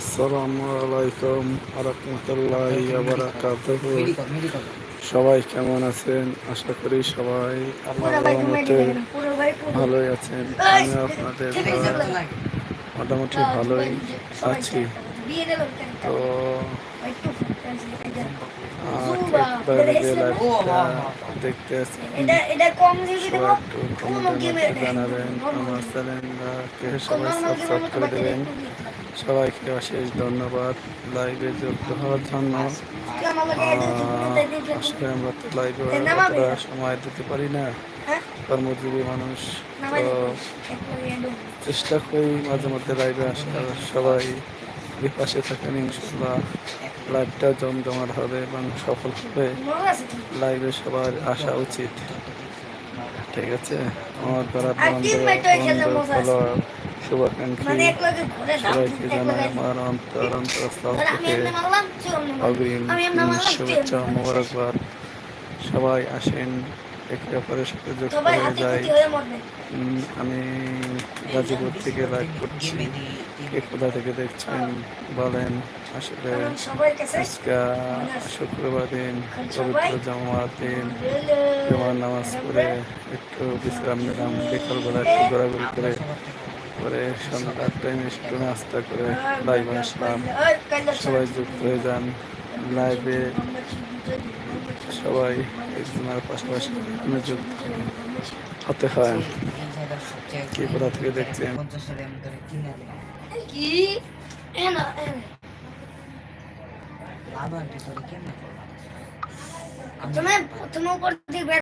আসসালামু আলাইকুম রহমতুল্লাহি সবাই কেমন আছেন? আশা করি সবাই আল্লাহর রহমতে ভালোই আছেন। আমি আপনাদের মোটামুটি ভালোই আছি। তো একবার দেখতে এটা এটা কম দেবো জানাবেন আমার চ্যানেলকে সবাই সাবস্ক্রাইব করে দেবেন। সবাইকে অশেষ ধন্যবাদ। লাইভে যুক্ত হওয়ার জন্য। আসলে আমরা তো লাইভে সময় দিতে পারি না। কর্মজীবী মানুষ তো চেষ্টা করি মাঝে মধ্যে লাইভে আসার। সবাই এই পাশে থাকেন ইনশাল্লাহ লাইভটা জমজমাট হবে এবং সফল হবে। লাইভে সবার আসা উচিত। ঠিক আছে? আমার দ্বারা বন্ধু ফলোয়ার শুভাকাঙ্ক্ষী মানে সবাইকে জানাই আমার অন্তর অন্তরস্থল থেকে অগ্রিম শুভেচ্ছা মোবারকবাদ। সবাই আসেন। একে অপরের সাথে যুক্ত হয়ে যায় হয়ে আমি গাজীপুর থেকে লাইভ করছি। কে কোথা থেকে দেখছেন বলেন আসলে শুক্রবার দিন পবিত্র জমার দিন। জমার নামাজ পড়ে একটু বিশ্রাম নিলাম বিকালবেলা একটু ঘোরাঘুরি করে পরে সন্ধ্যা টাইমে একটু নাস্তা করে লাইভ আসলাম। সবাই যুক্ত হয়ে যান। লাইভে সবাই একজনের পাশাপাশি যুক্ত হতে হয় কি কোথা থেকে দেখছেন? কি? প্রথমে প্রথমে উপর দিকে